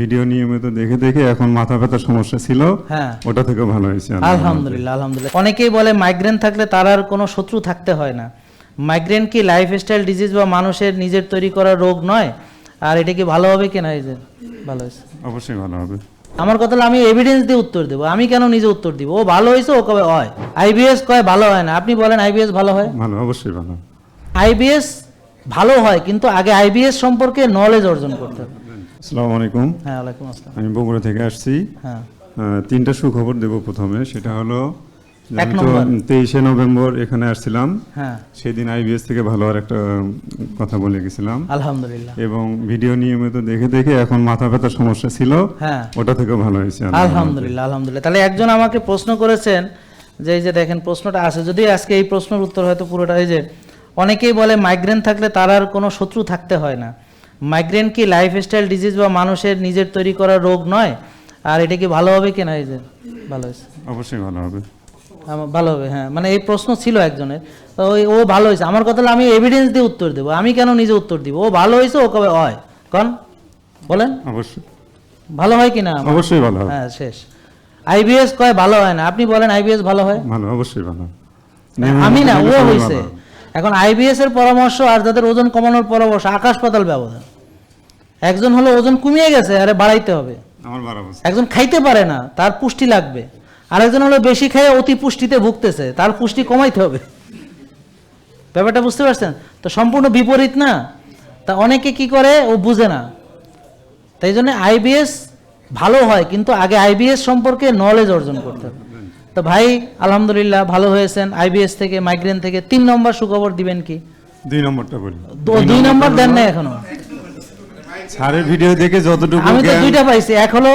Video নিয়মিত দেখে দেখে এখন মাথা ব্যথার সমস্যা ছিল। হ্যাঁ। ওটা থেকে ভালো হয়েছে আলহামদুলিল্লাহ আলহামদুলিল্লাহ। অনেকেই বলে মাইগ্রেন থাকলে তার আর কোনো শত্রু থাকতে হয় না। মাইগ্রেন কি লাইফস্টাইল ডিজিজ বা মানুষের নিজের তৈরি করা রোগ নয়? আর এটা কি ভালো হবে কিনা এই যে? ভালো হয়েছে। অবশ্যই ভালো হবে। আমার কথা হলো আমি এভিডেন্স দিয়ে উত্তর দেবো। আমি কেন নিজে উত্তর দিব? ও ভালো হয়েছে ও কবে? হয়। আইবিএস কয় ভালো হয় না। আপনি বলেন আইবিএস ভালো হয়? ভালো অবশ্যই ভালো। আইবিএস ভালো হয় কিন্তু আগে আইবিএস সম্পর্কে নলেজ অর্জন করতে হবে। আসসালামু আলাইকুম। হ্যাঁ ওয়ালাইকুম আসসালাম। আমি বগুড়া থেকে আসছি। হ্যাঁ। তিনটা সুখবর দেব প্রথমে। সেটা হলো আমি তো তেইশে নভেম্বর এখানে আসছিলাম হ্যাঁ। সেদিন আইবিএস থেকে ভালো আর একটা কথা বলে গেছিলাম। আলহামদুলিল্লাহ। এবং ভিডিও নিয়মিত দেখে দেখে এখন মাথা ব্যথার সমস্যা ছিল ওটা থেকে ভালো হয়েছে আলহামদুলিল্লাহ আলহামদুলিল্লাহ। তাহলে একজন আমাকে প্রশ্ন করেছেন যে এই যে দেখেন প্রশ্নটা আছে যদি আজকে এই প্রশ্নের উত্তর হয়তো পুরোটা এই যে অনেকেই বলে মাইগ্রেন থাকলে তার আর কোনো শত্রু থাকতে হয় না। মাইগ্রেন কি লাইফস্টাইল ডিজিজ বা মানুষের নিজের তৈরি করা রোগ নয়? আর এটা কি ভালো হবে কিনা এই যে? ভালো হয়েছে। অবশ্যই ভালো হবে। ভালো হবে হ্যাঁ। মানে এই প্রশ্ন ছিল একজনের। তো ও ভালো হয়েছে। আমার কথা হলো আমি এভিডেন্স দিয়ে উত্তর দেবো। আমি কেন নিজে উত্তর দিব? ও ভালো হয়েছে ও কবে হয়। কন? বলেন। অবশ্যই। ভালো হয় কিনা অবশ্যই ভালো হ্যাঁ শেষ। আইবিএস কয় ভালো হয় না? আপনি বলেন আইবিএস ভালো হয়? ভালো অবশ্যই ভালো আমি না ও হয়েছে। এখন আইবিএস এর পরামর্শ আর যাদের ওজন কমানোর পরামর্শ আকাশ পাতাল ব্যবধান। একজন হলো ওজন কমিয়ে গেছে আরে বাড়াইতে হবে। আমার একজন খাইতে পারে না তার পুষ্টি লাগবে। আরেকজন হলো বেশি খেয়ে অতি পুষ্টিতে ভুগতেছে তার পুষ্টি কমাইতে হবে। ব্যাপারটা বুঝতে পারছেন? তো সম্পূর্ণ বিপরীত না? তা অনেকে কি করে? ও বুঝে না। তাই জন্য আইবিএস ভালো হয় কিন্তু আগে আইবিএস সম্পর্কে নলেজ অর্জন করতে হবে। তো ভাই আলহামদুলিল্লাহ ভালো হয়েছেন। আইবিএস থেকে মাইগ্রেন থেকে তিন নম্বর সুখবর দিবেন কি? দুই নম্বরটা বলি। দুই নম্বর দেন না এখনও? স্যারের ভিডিও দেখে যতটুকু আমি তো দুইটা পাইছি। এক হলো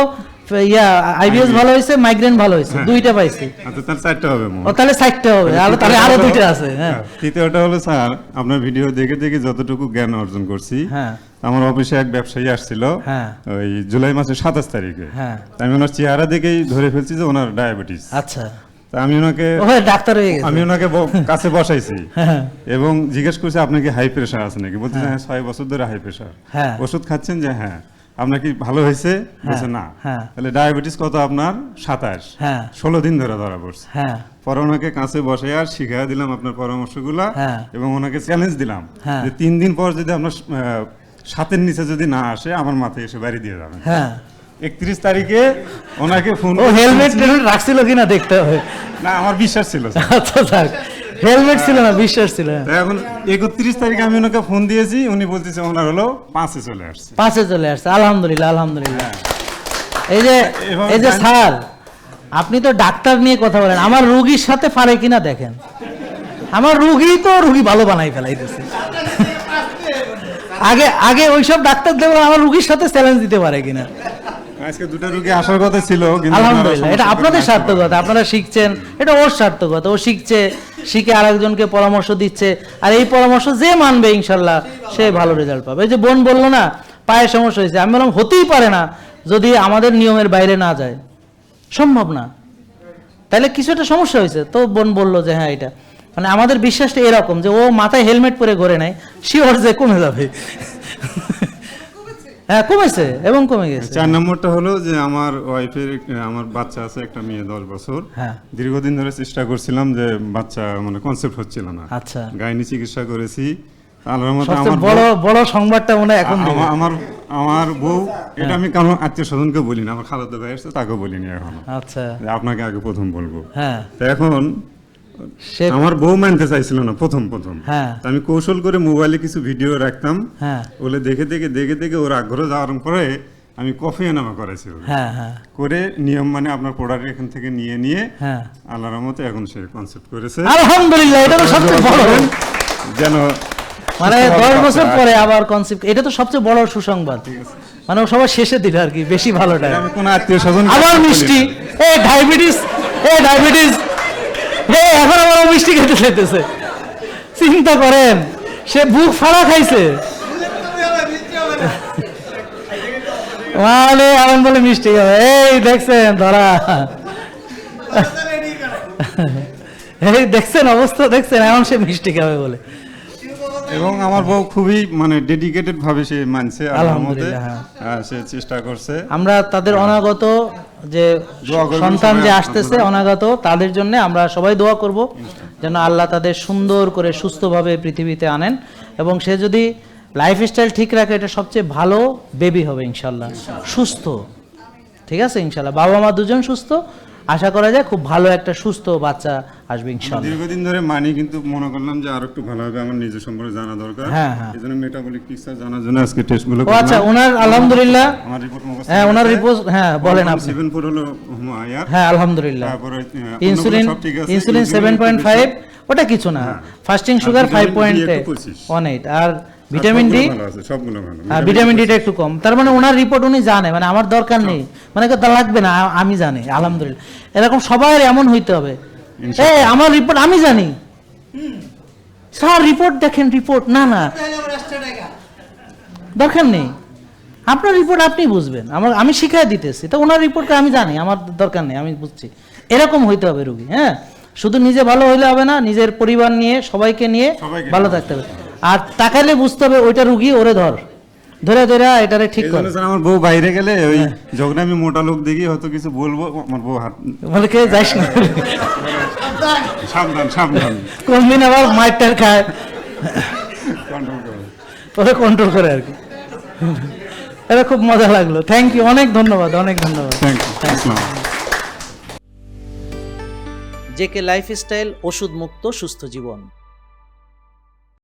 ইয়া আইবিএস ভালো হয়েছে মাইগ্রেন ভালো হয়েছে। দুইটা পাইছি। আচ্ছা তার চারটা হবে ও তাহলে চারটে হবে। আর তাহলে আরও দুইটা আছে হ্যাঁ। তৃতীয়টা হলো স্যার আপনার ভিডিও দেখে দেখে যতটুকু জ্ঞান অর্জন করছি হ্যাঁ। আমার অফিসে এক ব্যবসায়ী আসছিল হ্যাঁ। ওই জুলাই মাসের সাতাশ তারিখে। হ্যাঁ। আমি ওনার চেহারা দেখেই ধরে ফেলছি যে ওনার ডায়াবেটিস আচ্ছা। আমি ওনাকে হ্যাঁ, ডাক্তার হয়ে গেছে। আমি ওনাকে কাছে বসাইছি। হ্যাঁ। এবং জিজ্ঞেস করছি আপনার কি হাই প্রেশার আছে নাকি? বলছে হ্যাঁ। ছয় বছর ধরে হাই প্রেশার হ্যাঁ। ওষুধ খাচ্ছেন যে হ্যাঁ। আপনার কি ভালো হয়েছে? বলছে না। হ্যাঁ। তাহলে ডায়াবেটিস কত আপনার? সাতাশ। হ্যাঁ। ষোলো দিন ধরে ধরা পড়ছে। হ্যাঁ। পরে ওনাকে কাছে বসে আর শিখাই দিলাম আপনার পরামর্শগুলা হ্যাঁ। এবং ওনাকে চ্যালেঞ্জ দিলাম হ্যাঁ। যে তিন দিন পর যদি আপনার সাতের নিচে যদি না আসে আমার মাথায় এসে বাড়ি দিয়ে যাবেন। হ্যাঁ। একত্রিশ তারিখে ওনাকে ফোন ও হেলমেট টেলমেট রাখছিল কিনা দেখতে হবে। না আমার বিশ্বাস ছিল স্যার। আচ্ছা হেলমেট ছিল না বিশ্বাস ছিল। হ্যাঁ। এখন একত্রিশ তারিখে আমি ওনাকে ফোন দিয়েছি উনি বলতেছে ওনার হলো পাঁচে চলে আসছে। পাঁচে চলে আসছে আলহামদুলিল্লাহ আলহামদুলিল্লাহ। এই যে এই যে স্যার আপনি তো ডাক্তার নিয়ে কথা বলেন আমার রুগীর সাথে পারে কিনা দেখেন। আমার রুগী তো রুগী ভালো বানাই ফেলাইতেছে। আগে আগে ওইসব ডাক্তার দেখবেন আমার রুগীর সাথে চ্যালেঞ্জ দিতে পারে কিনা। আজকে দুটো রুগী আসার কথা ছিল আলহামদুলিল্লাহ এটা আপনাদের সার্থকতা আপনারা শিখছেন এটা ওর সার্থকতা ও শিখছে শিখে আরেকজনকে পরামর্শ দিচ্ছে আর এই পরামর্শ যে মানবে ইনশাল্লাহ সে ভালো রেজাল্ট পাবে। এই যে বোন বলল না পায়ে সমস্যা হয়েছে আমি বললাম হতেই পারে না যদি আমাদের নিয়মের বাইরে না যায়। সম্ভব না। তাহলে কিছু একটা সমস্যা হয়েছে। তো বোন বলল যে হ্যাঁ এটা। মানে আমাদের বিশ্বাসটা এরকম যে ও মাথায় হেলমেট পরে ঘরে নেয় শিওর যে কমে যাবে। হ্যাঁ কমেছে এবং কমে গেছে। চার নম্বরটা হলো যে আমার ওয়াইফের আমার বাচ্চা আছে একটা মেয়ে দশ বছর। হ্যাঁ। দীর্ঘদিন ধরে চেষ্টা করছিলাম যে বাচ্চা মানে কনসেপ্ট হচ্ছিল না। আচ্ছা। গাইনি চিকিৎসা করেছি। আল্লাহর রহমতে সবচেয়ে আমার বড় বড় সংবাদটা মনে এখন আমার আমার বউ এটা আমি কারণ আত্মীয় স্বজনকে বলি না আমার ভাই আসছে তাকেও বলিনি এখনও। আচ্ছা। আপনাকে আগে প্রথম বলব। হ্যাঁ। এখন আমার বউ মানতে চাইছিল না প্রথম প্রথম। হ্যাঁ। আমি কৌশল করে মোবাইলে কিছু ভিডিও রাখতাম। হ্যাঁ। ওলে দেখে দেখে দেখে দেখে ওর আগ্রহ যাওয়ার পরে আমি কফি এনামা করেছি হ্যাঁ হ্যাঁ। করে নিয়ম মানে আপনার প্রোডাক্ট এখান থেকে নিয়ে নিয়ে হ্যাঁ। আল্লাহর রহমতে এখন সে কনসেপ্ট করেছে। আলহামদুলিল্লাহ এটা তো সবচেয়ে বড়। যেন মানে দশ বছর পরে আবার কনসেপ্ট এটা তো সবচেয়ে বড় সুসংবাদ। মানে ও সবার শেষে দিল আর কি বেশি ভালোটা আমি কোন আত্মীয় স্বজন আবার মিষ্টি। এ ডায়াবেটিস এ ডায়াবেটিস এখন আমার মিষ্টি খেতে চাইতেছে। চিন্তা করেন, সে বুক ফাড়া খাইছে। মানে এমন বলে মিষ্টি এই দেখছেন ধরা এই দেখছেন অবস্থা, দেখছেন এমন সে মিষ্টি খাবে বলে। এবং আমার বউ খুবই মানে ডেডিকেটেড ভাবে সে মানছে আলহামদুলিল্লাহ, হ্যাঁ। হ্যাঁ, সে চেষ্টা করছে। আমরা তাদের অনাগত যে সন্তান যে আসতেছে অনাগত তাদের জন্য আমরা সবাই দোয়া করব যেন আল্লাহ তাদের সুন্দর করে সুস্থভাবে পৃথিবীতে আনেন এবং সে যদি লাইফস্টাইল ঠিক রাখে এটা সবচেয়ে ভালো বেবি হবে ইনশাল্লাহ সুস্থ। ঠিক আছে ইনশাল্লাহ বাবা মা দুজন সুস্থ আশা করা যায় খুব ভালো একটা সুস্থ বাচ্চা আসবে ইনশাল্লাহ দীর্ঘদিন ধরে মানি কিন্তু মনে করলাম যে আরও একটু ভালোভাবে আমার নিজের সম্পর্কে জানা দরকার। হ্যাঁ, হ্যাঁ। মেটাবলিক পিকচার জানার জন্য আজকে টেস্টগুলো আচ্ছা ওনার আলহামদুলিল্লাহ। আমার রিপোর্ট মুখস্থ হ্যাঁ ওনার রিপোর্ট হ্যাঁ বলেন আপনি। সেভেন ফোর হলো হুমায়ার হ্যাঁ আলহামদুলিল্লাহ। তারপরে ইনসুলিন আছে। Insulin insulin seven point five ওটা কিছু না। হ্যাঁ। Fasting sugar five point D একটু পঁচিশ। ওয়ান এইট আর ভিটামিন ডি? সবগুলো ভালো আর ভিটামিন ডিটা একটু কম। তার মানে ওনার রিপোর্ট উনি জানে মানে আমার দরকার নেই। মানে তা লাগবে না আমি জানি আলহামদুলিল্লাহ। এরকম সবাই এমন হইতে হবে। এ আমার রিপোর্ট আমি জানি। স্যার রিপোর্ট দেখেন রিপোর্ট না না। দরকার নেই। আপনার রিপোর্ট আপনি বুঝবেন। আমার আমি শিখাই দিতেছি। তো ওনার রিপোর্টটা আমি জানি আমার দরকার নেই আমি বুঝছি। এরকম হইতে হবে রুগী হ্যাঁ? শুধু নিজে ভালো হইলে হবে না নিজের পরিবার নিয়ে সবাইকে নিয়ে ভালো থাকতে হবে। আর তাকাইলে বুঝতে হবে ওইটা রুগী ওরে ধর। ধরে ধরে এটারে ঠিক কর। আমার বউ বাইরে গেলে ওই হ্যাঁ। যখন আমি মোটা লোক দেখি হয়তো কিছু বলব আমার বউ হাত বলে কে যাইস না। সাবধান সাবধান। কোন দিন আবার মাইটার খায়। কন্ট্রোল কন্ট্রোল করে আর কি। এটা খুব মজা লাগল। থ্যাংক ইউ অনেক ধন্যবাদ অনেক ধন্যবাদ। থ্যাংক ইউ জেকে লাইফস্টাইল ওষুধ মুক্ত সুস্থ জীবন।